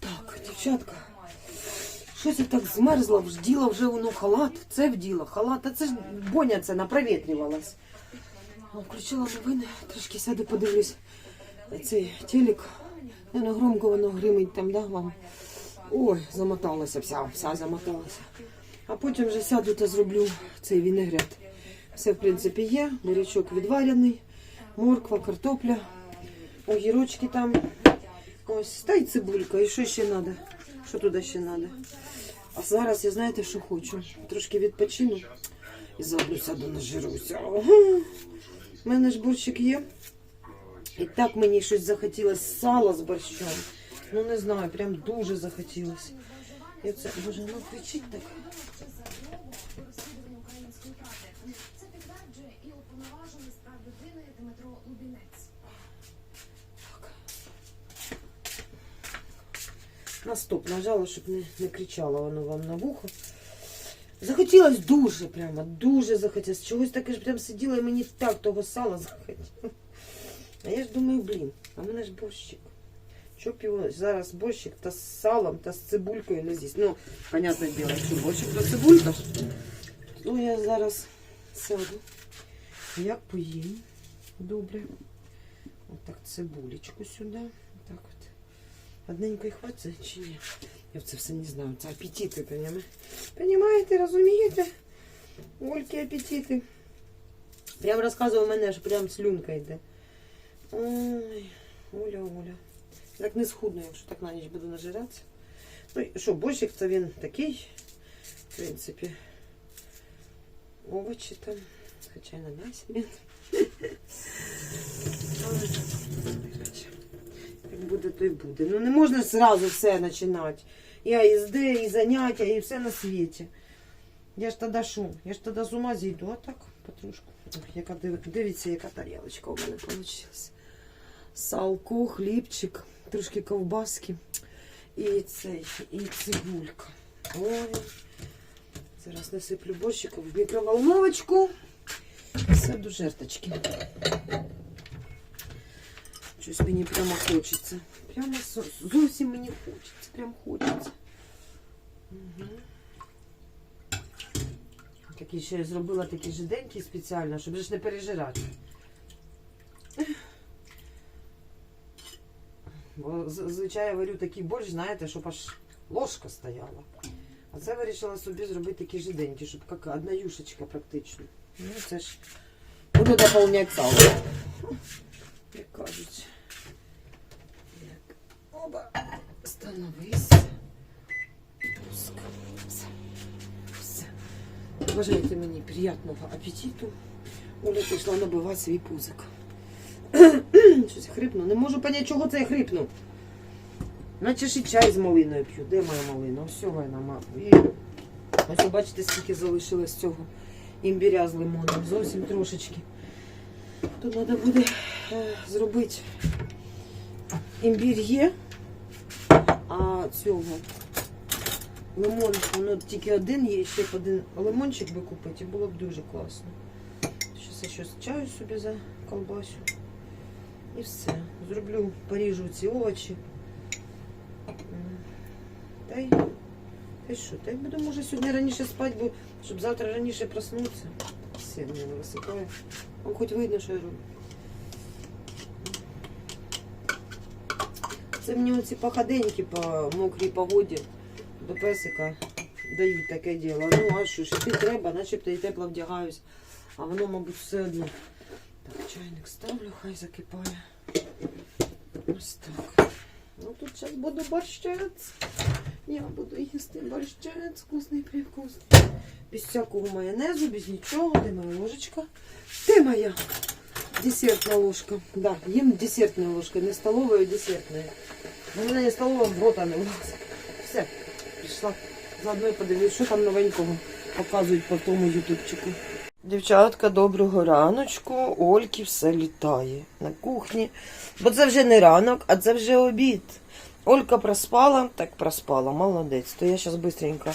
Так, дівчатка. Щось я так змерзла, вділа вже воно халат. Це вділа, халат. А це ж боня це напровітрювалась. Включила новини, трошки сяду, подивлюсь. Цей телек. Не громко воно гримить там, да, вам? Ой, замоталася вся, вся замоталася. А потім вже сяду та зроблю цей вінегрет. Все, в принципі, є. Бурячок відварений, морква, картопля, огірочки там. Ось, та й цибулька. І що ще треба? Що туди ще треба? А зараз я знаєте, що хочу? Трошки відпочину і заодно сяду нажируся. У мене ж борщик є. І так мені щось захотілося сала з борщом. Ну не знаю, прям дуже захотілося. І це, боже, ну кричить так. На стоп нажала, щоб не, не кричало воно вам на вухо. Захотілось дуже прямо, дуже захотілось. Чогось таке ж прям сиділа і мені так того сала захотілося. А я ж думаю, блін, а в мене ж борщик. Щоб його зараз борщик та з салом, та з цибулькою не з'їсть. Ну, понятне діло, що борщик то цибулька. Ну, я зараз сяду. Як поїм. Добре. Отак цибулечку сюди. Так от. Одненької хватить чи ні? Я це все не знаю. Це апетити, понимаєте? Понимаєте, розумієте? Ольки апетити. Прям розказував мене, аж прям слюнка йде. Ой, Оля, Оля. Так не схудну, якщо так на ніч буду нажиратися. Ну, і що, борщик це він такий, в принципі. Овочі там, хоча й на м'ясі Буде, то й буде. Ну не можна зразу все починати. І АСД, і заняття, і все на світі. Я ж тоді що? Я ж тоді з ума зійду, а так потрошку. Яка див... Дивіться, яка тарілочка у мене вийшла. Салко, хлібчик, трошки ковбаски. І цей, і цибулька. Ой. Зараз насиплю борщиком в мікроволновочку. Все до жерточки. Щось мені прямо хочеться. Прямо зовсім мені хочеться. Прям хочеться. Угу. Такі ще я зробила такі жиденькі спеціально, щоб ж не пережирати. Бо зазвичай я варю такий борщ, знаєте, щоб аж ложка стояла. А це вирішила собі зробити такі жиденькі, щоб як одна юшечка практично. Ну, це ж буду доповняти сало. Як кажуть. Оба. Становись. Пуск. Все. Бажайте мені приятного апетиту. Оля пішла набивати свій пузик. Щось хрипну. Не можу поняти, чого це я хрипну. Наче і чай з малиною п'ю. Де моя малина? Ось вона мама. Ось бачите, скільки залишилось цього імбіря з лимоном. Зовсім трошечки. То треба буде е, зробити імбір є, а цього лимон, воно тільки один є, ще б один лимончик би купити, і було б дуже класно. Щас я щось чаю собі за колбасю. І все. Зроблю, поріжу ці овочі. Та й, та й що? Та й буду, може, сьогодні раніше спати, бо щоб завтра раніше проснутися. Все мене не висипає. Хоч видно, що я роблю. Це мені оці походеньки по мокрій погоді до песика дають таке діло. Ну, а що ж, ти треба, начебто і тепло вдягаюсь. А воно, мабуть, все одно. Так, чайник ставлю, хай закипає. Ось так. Ну тут зараз буду борщець. Я буду їсти борщець, вкусний привкусний. Без всякого майонезу, без нічого. Де моя ложечка? Де моя десертна ложка? Да, їм десертною ложкою, не столовою, а десертною. У мене не столова в рота не влазить. Все, прийшла. Заодно і подивлюсь, що там новенького показують по тому ютубчику. Дівчатка, доброго раночку. Ольки все літає на кухні. Бо це вже не ранок, а це вже обід. Олька проспала, так проспала, молодець. То я зараз швидко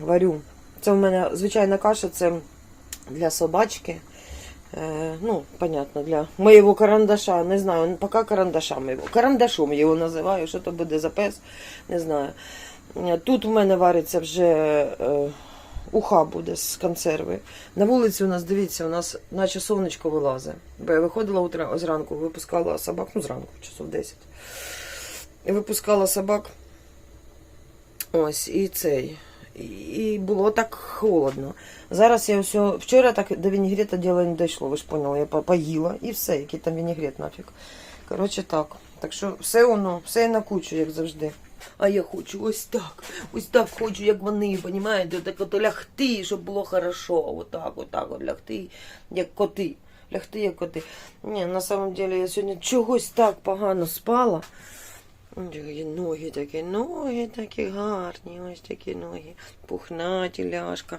варю. Це в мене звичайна каша, це для собачки. Э, ну, понятно, для моего карандаша, не знаю, ну, пока карандашом його. Карандашом його називаю, що то буде за пес, не знаю. Е, Тут у мене вариться вже е, уха буде з консерви. На вулиці у нас, дивіться, у нас наче сонечко вилазить. Бо я виходила утра, зранку, випускала собак, ну зранку, часов 10. І випускала собак. Ось, і цей. І- було так холодно. Зараз я все. Вчора так до вінігрета діло не дійшло, ви ж поняли, я поїла і все, який там вінігрет нафіг. Коротше так. Так що все воно, все на кучу, як завжди. А я хочу ось так, ось так хочу, як вони, понімаєте, так от лягти, щоб було хорошо. Отак, отак, от лягти, як коти. Лягти, як коти. Ні, на самом деле я сьогодні чогось так погано спала. Ноги такі, ноги такі гарні, ось такі ноги, пухнаті ляшка.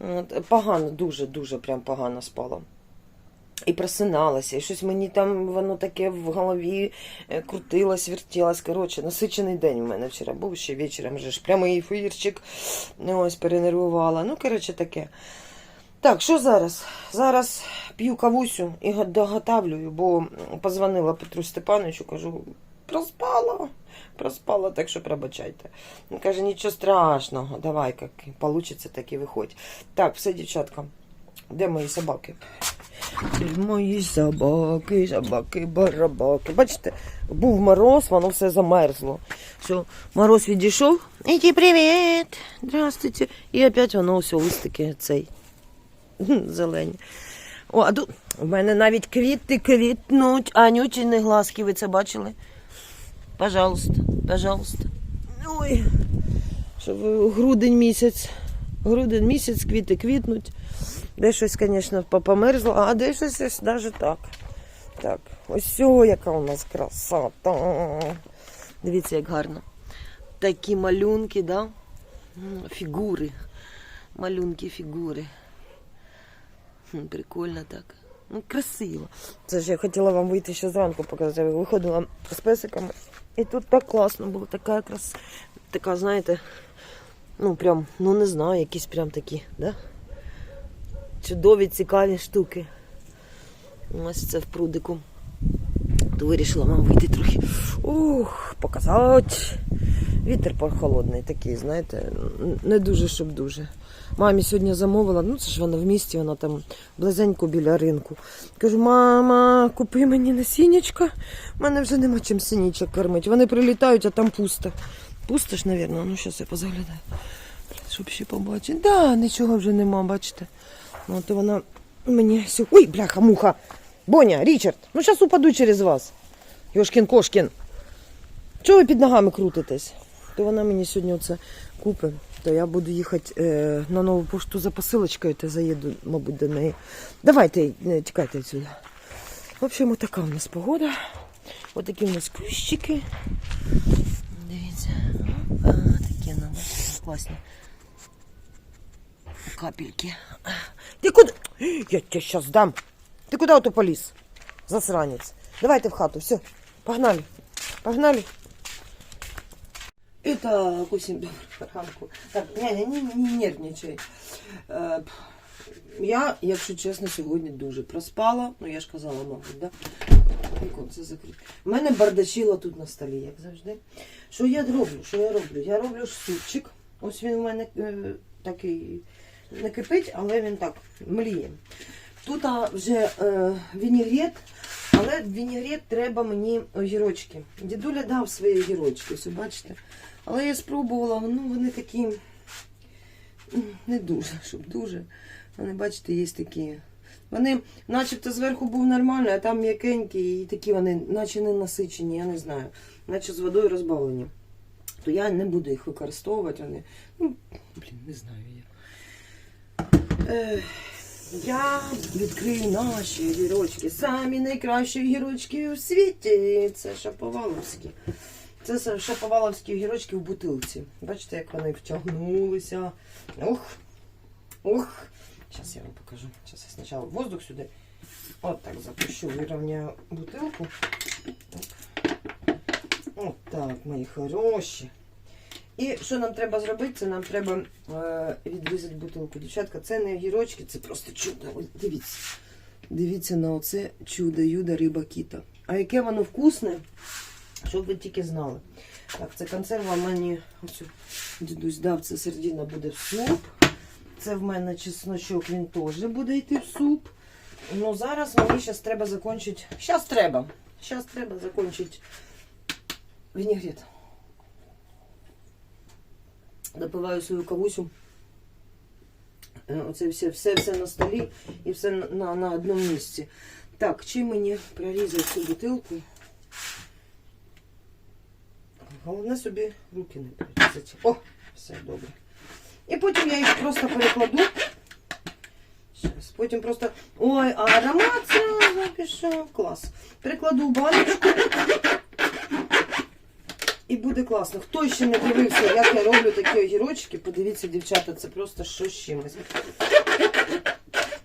От, погано, дуже-дуже прям погано спала. І просиналася, і щось мені там воно таке в голові е, крутилось, вертілось. Коротше, насичений день у мене вчора був, ще вечором вже ж прямий ефірчик. Ну, Ось перенервувала. Ну, коротше, таке. Так, що зараз? Зараз п'ю кавусю і доготавлюю, бо позвонила Петру Степановичу, кажу, проспала. Проспала, так що пробачайте. Він каже, нічого страшного, давай, як получиться, так і виходь. Так, все, дівчатка, де мої собаки? Де мої собаки, собаки, барабаки. Бачите, був мороз, воно все замерзло. Все, мороз відійшов. Іди, привіт! Здравствуйте. І опять воно все листики цей. Зелені. О, а тут у мене навіть квіти квітнуть. Анютіни глазки, ви це бачили? Пожалуйста, пожалуйста. Ой, щоб грудень місяць. Грудень місяць квіти квітнуть. Де щось, звісно, померзло, а де щось ось навіть так. Так, ось о, яка у нас красота. Дивіться, як гарно. Такі малюнки, да? Фігури. Малюнки, фігури. Прикольно так. Ну, красиво. Це ж я хотіла вам вийти ще зранку показати. Виходила з песиками. І тут так класно було, така якраз, Така, знаєте, ну прям, ну не знаю, якісь прям такі, да? Чудові, цікаві штуки. Ось це в прудику. То вирішила вам вийти трохи. Ух, показати. Вітер прохолодний такий, знаєте, не дуже, щоб дуже. Мамі сьогодні замовила, ну це ж вона в місті, вона там близенько біля ринку. Кажу, мама, купи мені насіннячка. У мене вже нема чим синічок кормити. Вони прилітають, а там пусто. Пусто ж, мабуть, ну зараз я позаглядаю. Щоб ще побачити. Да, нічого вже нема, бачите. Ну, то вона мені сьогодні. Ой, бляха, муха. Боня, Річард, ну зараз упаду через вас. Йошкін Кошкін. Чого ви під ногами крутитесь? То вона мені сьогодні оце купить, то я буду їхати е, на нову пошту за посилочкою, то заїду, мабуть, до неї. Давайте, не тікайте відсюди. В общем, така у нас погода. Отакі у нас кущики. Дивіться. А, такі бачите, класні. Капельки. Ти куди? Я тебе зараз дам. Ти куди ото поліз? Засранець. Давайте в хату, все. Погнали. Погнали. Усім доброго ранку. Так, не, не, не, не нервничай. Е, Я, якщо чесно, сьогодні дуже проспала. Ну, я ж казала, мабуть, да? Віконце закрите. У мене бардачило тут на столі, як завжди. Що я роблю? Що я роблю? Я роблю супчик. Ось він у мене е, такий не кипить, але він так мліє. Тут вже е, вінігрет, але в вінігрет треба мені огірочки. Дідуля дав свої огірочки, ось бачите. Але я спробувала, ну вони такі не дуже, щоб дуже. Вони, бачите, є такі. Вони, начебто, зверху був нормальний, а там м'якенькі, і такі вони, наче не насичені, я не знаю, наче з водою розбавлені. То я не буду їх використовувати. Вони, ну, блін, не знаю я. Е, я відкрию наші огірочки. Самі найкращі огірочки у світі. Це шаповаловські. Це са- шаповаловські огірочки в бутилці. Бачите, як вони втягнулися. Ух. Ух. Зараз я вам покажу. Зараз я спочатку воздух сюди. От так запущу, вирівняю бутилку. От так, мої хороші. І що нам треба зробити? Це нам треба е, відрізати бутилку. Дівчатка, це не огірочки, це просто чудо. Ось Дивіться. Дивіться на оце чудо-юдо риба кіта. А яке воно вкусне, щоб ви тільки знали. Так, це консерва мені ось дідусь дав, це сердина буде в суп. Це в мене чесночок, він теж буде йти в суп. Ну зараз мені зараз треба закінчити. Зараз треба. Зараз треба закінчити вінігрет. Допиваю свою кавусю. Е, Оце все, все, все на столі і все на, на, одному місці. Так, чим мені прорізати цю бутилку? Головне собі руки не прорізати. О, все добре. І потім я їх просто перекладу. Щас, потім просто. Ой, а аромат. Клас. Перекладу баночку. І буде класно. Хто ще не дивився, як я роблю такі огірочки, подивіться, дівчата, це просто що з чимось.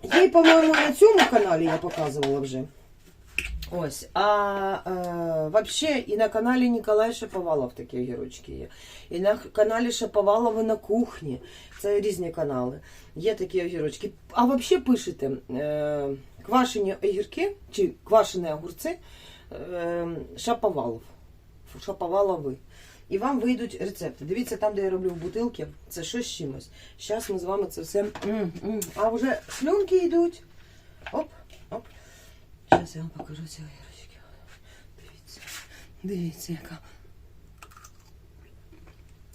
Є, по-моєму, на цьому каналі я показувала вже. Ось. А е, вообще і на каналі Ніколай Шаповалов такі огірочки є. І на каналі Шаповалови на кухні. Це різні канали. Є такі огірочки. А взагалі пишете е, квашені огірки чи квашені огурці е, Шаповалов. Шаповалови. І вам вийдуть рецепти. Дивіться, там, де я роблю в бутилки, це щось чимось. Зараз ми з вами це все. А вже слюнки йдуть. Оп. Зараз я вам покажу ці огірочки. Дивіться. Дивіться, яка.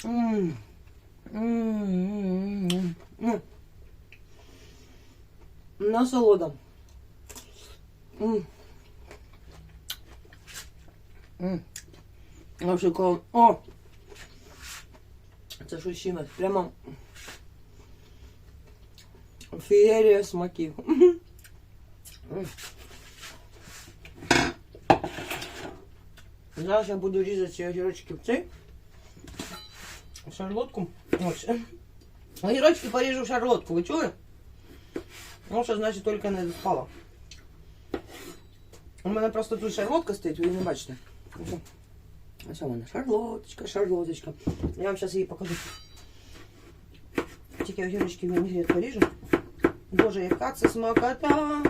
М. М, м, м, м. Насолода. М. М. Вообще кол... О! Це щось чимось. Прямо феєрія смаків. Зараз я буду різати ці огірочки в цей в шарлотку. Ось. Огірочки поріжу в шарлотку, ви чули? Ну, що значить тільки не спала. У мене просто тут шарлотка стоїть, ви її не бачите. Ось. Ось у мене шарлоточка, шарлоточка. Я вам зараз її покажу. Тільки огірочки в вінігрет поріжу. Боже, яка це смакота!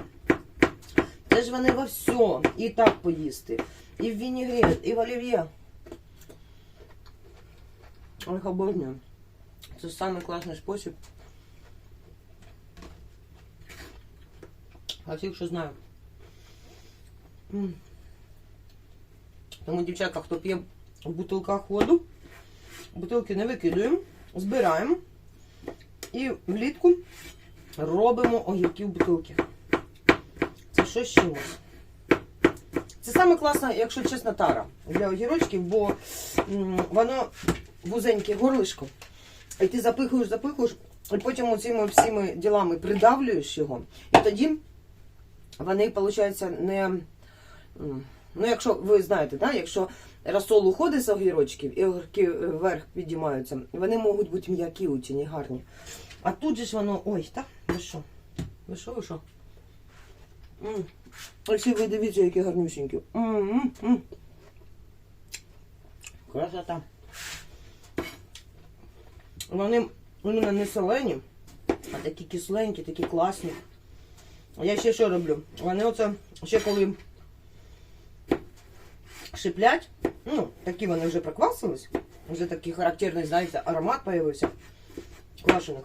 Це ж вони во все. І так поїсти. І в вінігрет, і в олів'є. Ох, обожнюю. Це самий класний спосіб. А всіх, що знаю. Тому, дівчатка, хто п'є в бутилках воду, бутилки не викидуємо, збираємо і влітку робимо огірки в бутилки. Щось з чимось. Це саме класна, якщо чесно, тара для огірочків, бо воно вузеньке горлишко. І ти запихуєш, запихуєш, і потім оцими всіми ділами придавлюєш його. І тоді вони, виходить, не. Ну, якщо ви знаєте, да, якщо розсол уходить з огірочків і огірки вверх підіймаються, вони можуть бути м'які, утіні, гарні. А тут же ж воно. Ой, так? Ви що? Ви що, ви що? М. Ось і ви дивіться, які гарнюсінькі. Красота. Вони іменно не солені, а такі кисленькі, такі класні. Я ще що роблю? Вони оце ще коли шиплять, ну, такі вони вже проквасились, вже такий характерний, знаєте, аромат появився квашених.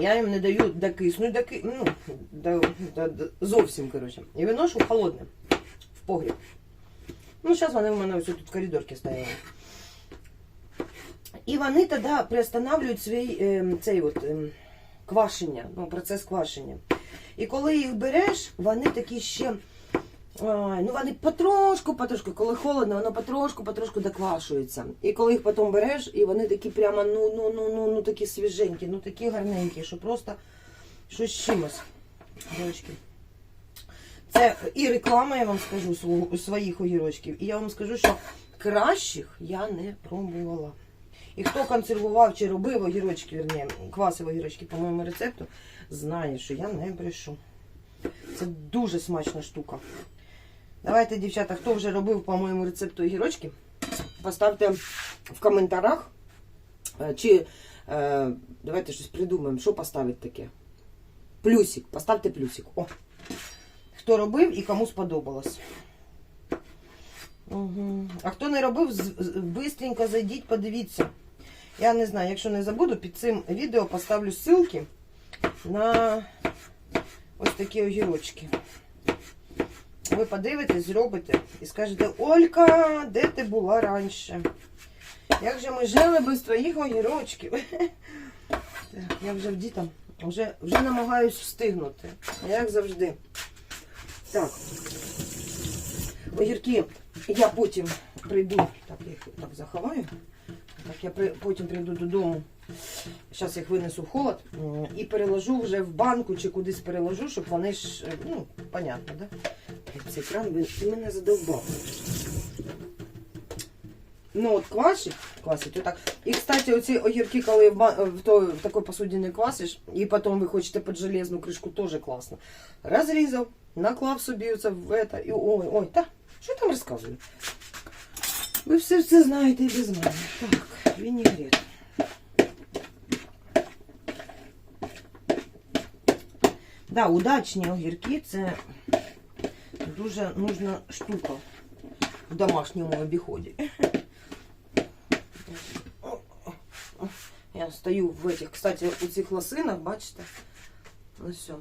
Я їм не даю докиснуть, доки, ну, до, до, до, зовсім, коротше. І виношу холодне в погріб. Ну, зараз вони в мене ось тут в коридорці стояли. І вони тоді приостанавлюють свій е, цей от, е, квашення, ну, процес квашення. І коли їх береш, вони такі ще. Ай, ну вони потрошку, потрошку, коли холодно, воно потрошку, потрошку доквашується. І коли їх потім береш, і вони такі прямо, ну, ну, ну, ну, ну такі свіженькі, ну такі гарненькі, що просто щось чимось. Дівчатки. Це і реклама, я вам скажу, своїх огірочків. І я вам скажу, що кращих я не пробувала. І хто консервував чи робив огірочки, верні, квасив огірочки по моєму рецепту, знає, що я не брешу. Це дуже смачна штука. Давайте, дівчата, хто вже робив по моєму рецепту огірочки, поставте в коментарях, е, чи е, давайте щось придумаємо, що поставити таке. Плюсик, поставте плюсик. О. Хто робив і кому сподобалось. Угу. А хто не робив, бистренько зайдіть, подивіться. Я не знаю, якщо не забуду, під цим відео поставлю ссылки на ось такі огірочки. Ви подивитесь, зробите і скажете, Олька, де ти була раніше? Як же ми жили без твоїх огірочків? Так, я вже в дітям, вже, вже намагаюсь встигнути. Як завжди. Так. Огірки я потім прийду. Так, я їх так заховаю. Так, я при, потім прийду додому. Зараз їх винесу в холод і переложу вже в банку чи кудись переложу, щоб вони ж, ну, понятно, да? Цей кран він мене задовбав. Ну от квасить, квасить отак. І, кстати, оці огірки, коли в, то, в такой посуді не квасиш, і потім ви хочете під железну кришку, теж класно. Розрізав, наклав собі оце в это, і ой, ой, та, що там розказую? Ви все все знаєте і без мене. Так, вінігрет. Да, удачні огірки це дуже нужна штука в домашньому обіході. Я стою в этих, кстати, у цих лосинах, бачите? Ну все.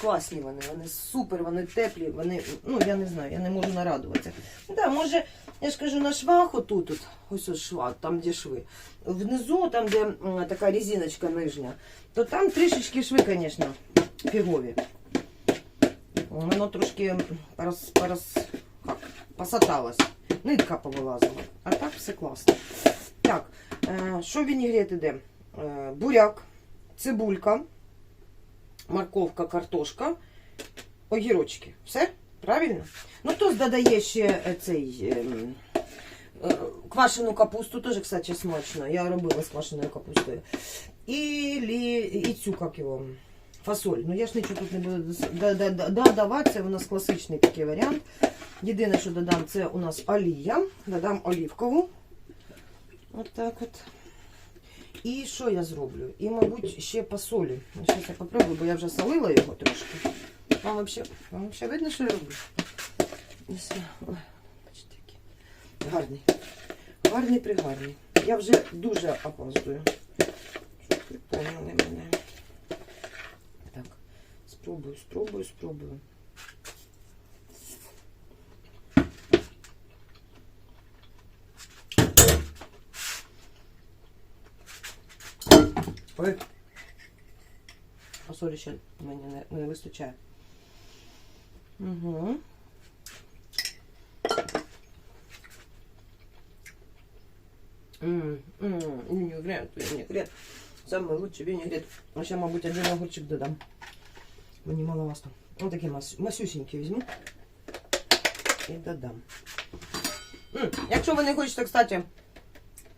Класні вони, вони супер, вони теплі, вони, ну я не знаю, я не можу нарадуватися. Да, може, я ж кажу, на швах отут, от, ось ось шва, там де шви. Внизу, там, де така резиночка нижня, то там трішечки шви, звісно, фігові. Воно трошки пораз, пораз, як, посаталось. Нитка повилазила. А так все класно. Так, е, що в вінігрет іде? Е, буряк, цибулька, морковка, картошка, огірочки. Все? Правильно? Ну, хтось додає ще е, цей ем, квашену капусту, теж, кстати, смачно. Я робила з квашеною капустою. І, і цю, як його, фасоль. Ну, я ж нічого тут не буду дос- да- да- да- додавати, це у нас класичний такий варіант. Єдине, що додам, це у нас олія. Додам олівкову. От так от. І що я зроблю? І, мабуть, ще по солі. Зараз я попробую, бо я вже солила його трошки. Вам взагалі, вам взагалі видно, що я роблю? Ой, бачите, який Гарний. Гарний пригарний. Я вже дуже опаздую. Ви мене. Так, спробую, спробую, спробую. Ой. А солі ще мені не, не вистачає. Угу. Винегрет, винегрет. Самый лучший винегрет. А ще, мабуть, один огурчик додам. Мені маловато. Ось такий мас... масюсенький візьму. І додам. Якщо ви не хочете, кстати,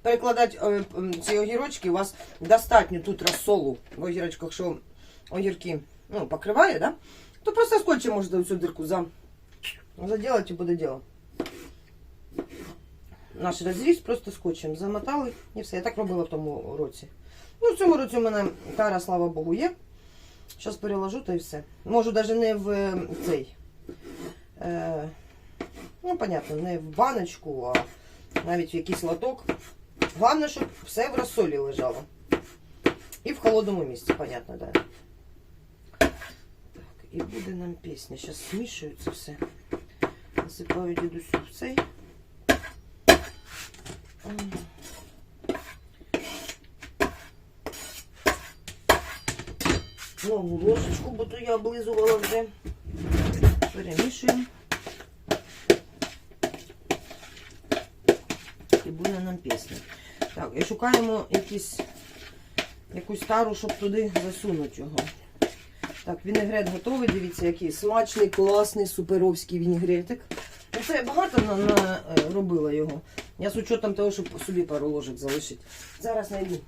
перекладати е, ці огірочки, у вас достатньо тут розсолу в огірочках, що огірки ну, покриває, да? то просто скотчем можете цю дирку за... заділати і буде діло. Наш розріз просто скотчем замотали і все. Я так робила в тому році. Ну, в цьому році у мене тара, слава Богу, є. Зараз переложу та і все. Можу навіть не в е, цей. Е, ну, понятно, не в баночку, а навіть в якийсь лоток. Головне, щоб все в розсолі лежало. І в холодному місці, понятно, да. Так, і буде нам пісня. Зараз змішую це все. Насипаю дідусю в цей. М. Нову ложечку, бо то я облизувала вже. Перемішуємо. І буде нам пісня. Так, і шукаємо якісь, якусь тару, щоб туди засунути його. Так, вінегрет готовий. Дивіться, який смачний, класний, суперовський вінегретик. Ну, Це я багато на, на, е, робила його. Я з учетом того, щоб собі пару ложок залишити. Зараз знайду.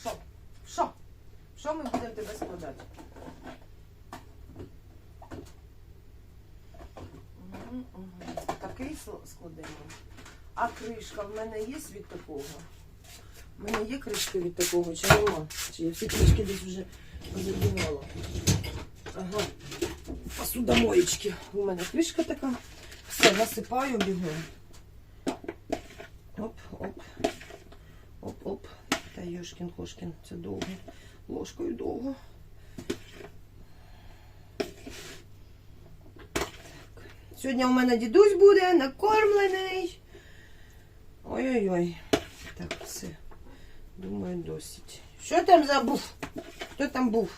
Що? Що? Що ми складати? Мгм, мгм. Такий складемо. А кришка в мене є від такого? У мене є кришка від такого, чи нема? Чи я всі кришки десь вже Задівала. Ага. Посудомоєчки. У мене кришка така. Все, насипаю бігом. Оп, оп. Оп, оп. Та Йошкін Хошкін. Це довго. Ложкою довго. Сьогодні у мене дідусь буде накормлений. Ой-ой-ой. Так, все. Думаю, досить. Що там забув? Хто там був?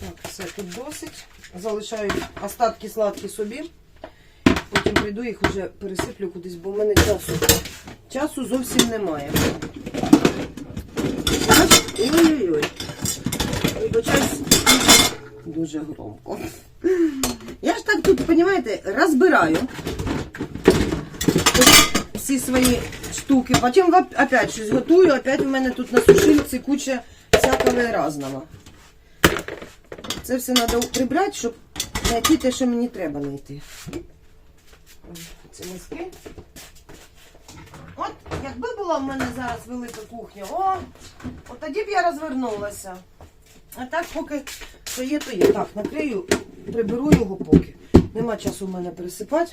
Так, все тут досить. Залишаю остатки сладкі собі. Потім прийду їх вже пересиплю кудись, бо в мене часу, часу зовсім немає. Ой-ой-ой. Дуже громко. Так тут, розумієте, розбираю всі свої штуки. Потім опять щось готую, опять у мене тут на сушильці куча всякого різного. Це все треба прибрати, щоб знайти те, що мені треба знайти. Це миски. От, якби була в мене зараз велика кухня, о, от тоді б я розвернулася. А так поки що є, то є. Так, накрию, приберу його поки. Нема часу в мене пересипати.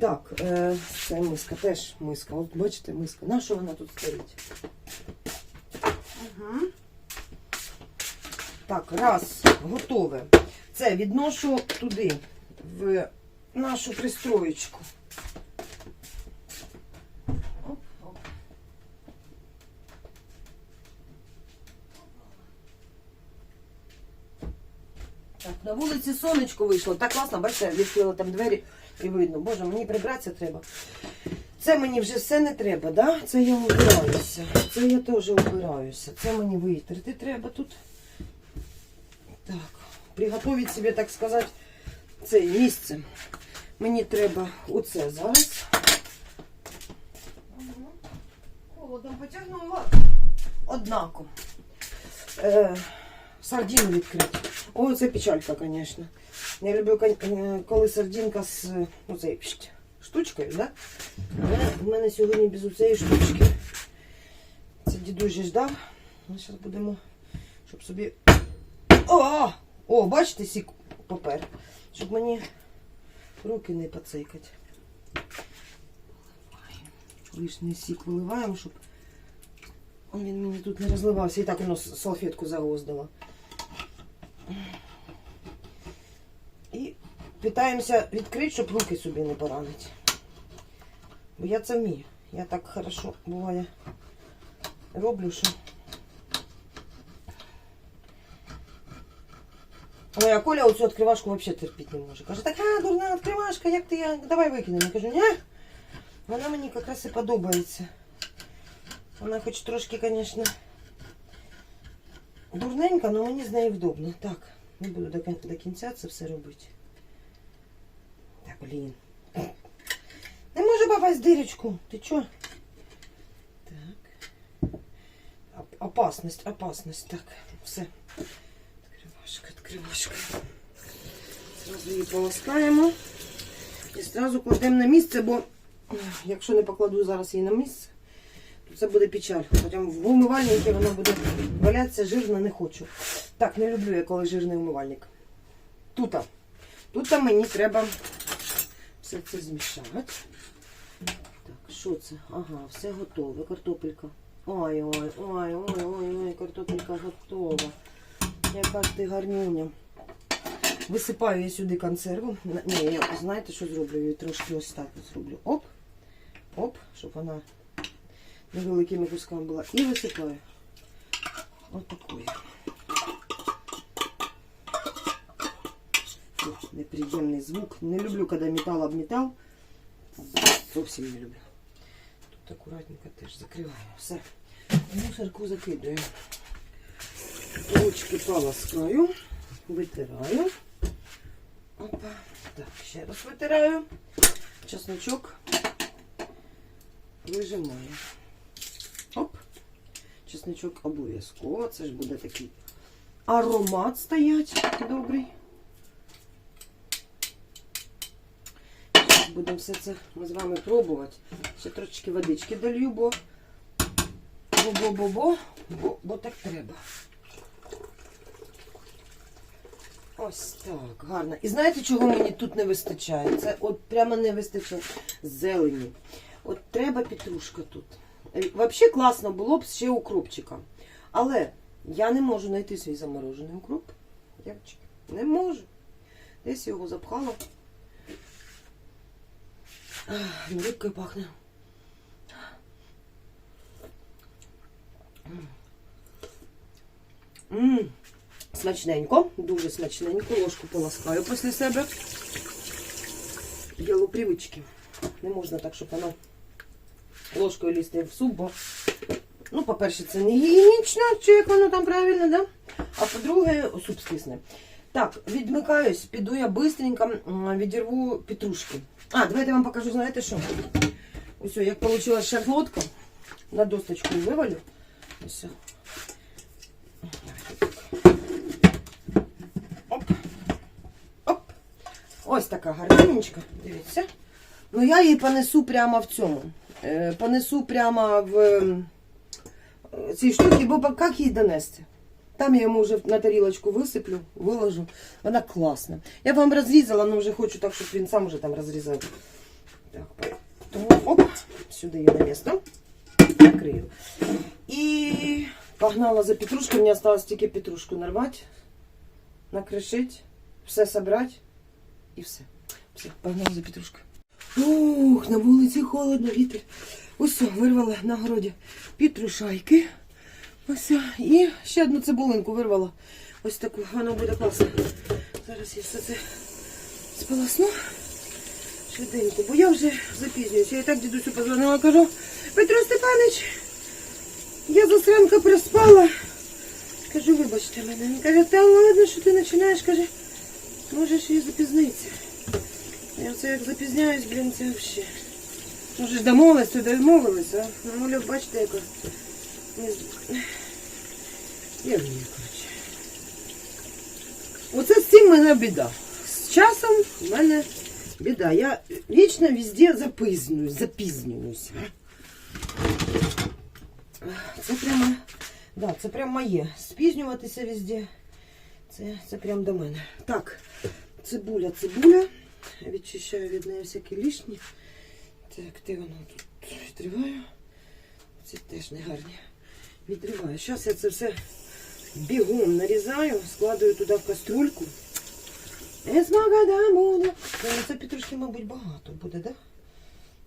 Так, е, це миска, теж миска. От бачите, миска. На що вона тут стоїть? Угу. Так, раз, готове. Це відношу туди, в нашу пристроєчку. На вулиці сонечко вийшло. Так класно, бачите, відкрила там двері і видно. Боже, мені прибратися треба. Це мені вже все не треба, да? Це я убираюся. Це я теж убираюся. Це мені витерти треба тут. Так, приготувати собі, так сказати, це місце. Мені треба оце зараз. Холодом потягнула. Однако. Е, сардину відкрити. О, це печалька, звісно. Я люблю, е, коли сардинка з е, ну, штучкою, да? В мене сьогодні без цієї штучки. Це дідусь ждав. Ми зараз будемо, щоб собі. О! О, бачите, сік попер. Щоб мені руки не поцикати. Лишній сік виливаємо, щоб він мені тут не розливався. І так воно салфетку загоздило. І питаємося відкрити, щоб руки собі не поранити. Бо я це вмію. Я так хорошо буває роблю, що. Ой, а Коля оцю відкривашку взагалі терпіти не може. Каже, така дурна відкривашка, як ти я. Давай викинемо. Я кажу, ні. Вона мені якраз і подобається. Вона хоч трошки, звісно, дурненька, але мені з нею вдобно. Так, не буду до, кін- до кінця це все робити. Та блін. Не можу попасть дирочку. Ти чо? Так. Оп- Опасність, опасність. Так, все. Відкривашка, відкривашка. Зразу її полоскаємо. І зразу кладемо на місце, бо якщо не покладу зараз її на місце, це буде печаль. Потім в умивальнику воно буде валятися жирно, не хочу. Так, не люблю я, коли жирний умивальник. Тут. Тут мені треба все це змішати. Так, що це? Ага, все готове. Картопелька. Ой, ой, ой, ой, ой, ой, картопелька готова. Яка ти гарнюня. Висипаю я сюди консерву. Ні, я знаєте, що зроблю? Її трошки ось так зроблю. Оп. Оп, щоб вона невеликими кусками була. І висипаю. Ось такою. Фу, Неприємний звук. Не люблю, коли металл об металл. Зовсім не люблю. Тут акуратненько теж закриваю. Все. Мусорку закидаю. Ручки полоскаю. Витираю. Опа. Так, ще раз витираю. Чесночок вижимаю. Оп. Чесночок обов'язково. Це ж буде такий аромат стоять. Добрий. Будемо все це ми з вами пробувати. Ще трошечки водички долью, бо-бо-бо-бо, бо, бо так треба. Ось так, гарно. І знаєте, чого мені тут не вистачає? Це от прямо не вистачає зелені. От треба петрушка тут. Е, Взагалі класно було б ще укропчика. Але я не можу знайти свій заморожений укроп. Дівчатки, не можу. Десь його запхала. Він рибкою пахне. Ммм, смачненько, дуже смачненько. Ложку поласкаю після себе. Діло привички. Не можна так, щоб воно ложкою лізти в суп, бо, ну, по-перше, це не гігієнічно, чи як воно там правильно, да? А по-друге, суп скисне. Так, відмикаюсь, піду я бистренько відірву петрушки. А, давайте я вам покажу, знаєте що? Ось, як вийшла шарлотка. На досточку вивалю. Ось. Оп. Оп. Ось така гарненька. Дивіться. Ну я її понесу прямо в цьому. Е, понесу прямо в е, цій штуці, бо як її донести? Там я йому вже на тарілочку висиплю, виложу. Вона класна. Я вам розрізала, але вже хочу так, щоб він сам вже там розрізав. Так, тому оп, сюди її на місто. Накрию. І погнала за петрушкой. Мені осталось тільки петрушку нарвати, накришити, все собрати і все. Все, погнала за петрушкою. Ух, на вулиці холодно, вітер. Ось вирвала на городі петрушайки. Ось. І ще одну цибулинку вирвала. Ось таку, воно буде класно. Зараз я все це сполосну швиденько, бо я вже запізнююся. Я і так дідусю позвонила, кажу, Петро Степанович, я засранка проспала. Кажу, вибачте мене. Він каже, та ладно, що ти починаєш, каже, можеш і запізнитися. Я оце як запізняюсь, блін, це взагалі. Може ж домовились, то домовились, а? Ну, Оля, бачите, яка. Я вмію, коротше. Оце з цим в мене біда. З часом в мене біда. Я вічно везде запізнююсь, запізнююсь. Це прямо, да, це прямо моє. Спізнюватися везде. Це, це прям до мене. Так, цибуля, цибуля. Відчищаю від неї всякі лишні. Так, де воно тут відриваю. Це теж не гарні. Відриваю. Зараз я це все бігом нарізаю, складаю туди в смагада буде. Ну, Це петрушки, мабуть, багато буде, да?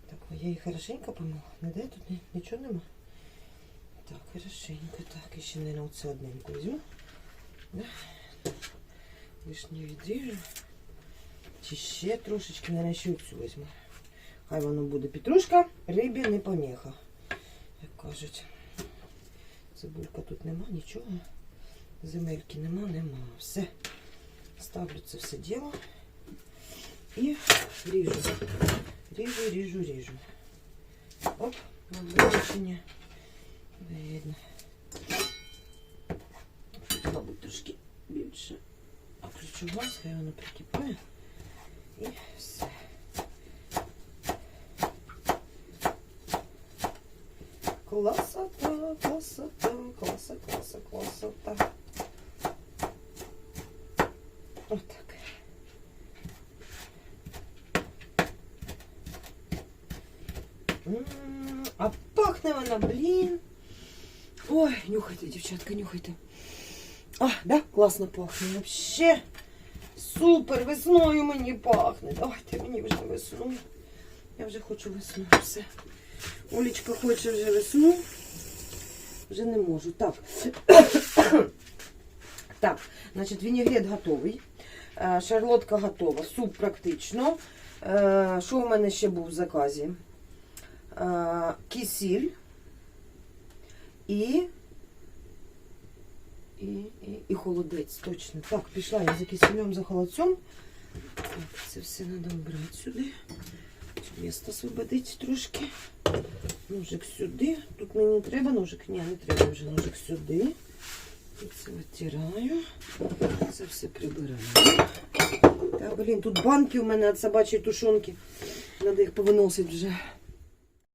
Так, я її хорошенько помила. Не де тут нічого нема. Так, хорошенько. Так, і ще, мабуть, оце одненьку візьму. Лишнє відріжу. Чи ще трошечки, наверное, ще оцю візьму. Хай воно буде петрушка, рибі не поміха. Як кажуть. Цибулька тут нема, нічого. Земельки нема, нема. Все. Ставлю це все діло. І ріжу. Ріжу, ріжу, ріжу. Оп, на. Видно. Мабуть, трошки більше. А ключу газ, хай воно прикипає. І все. Класота, класота, класа, класа, класота. Отак. М, А пахне вона, блін. Ой, нюхайте, дівчатка, нюхайте. А, да, класно пахне. Вообще Супер, весною мені пахне. Давайте мені вже весну. Я вже хочу весну. Все. Олечка хоче вже весну. Вже не можу. Так. так, значить, вінігрет готовий. Е, Шарлотка готова. Суп практично. Е, Що у мене ще був в заказі? Е, Кисіль. І і, і, і холодець, точно. Так, пішла я за кисельом, за холодцем. Так, це все треба обрати сюди. Місто освободити трошки. Ножик сюди. Тут мені треба ножик. Ні, не треба вже ножик сюди. Це витираю. Це все прибираю. Та, блін, тут банки у мене від собачої тушонки. Треба їх повиносити вже.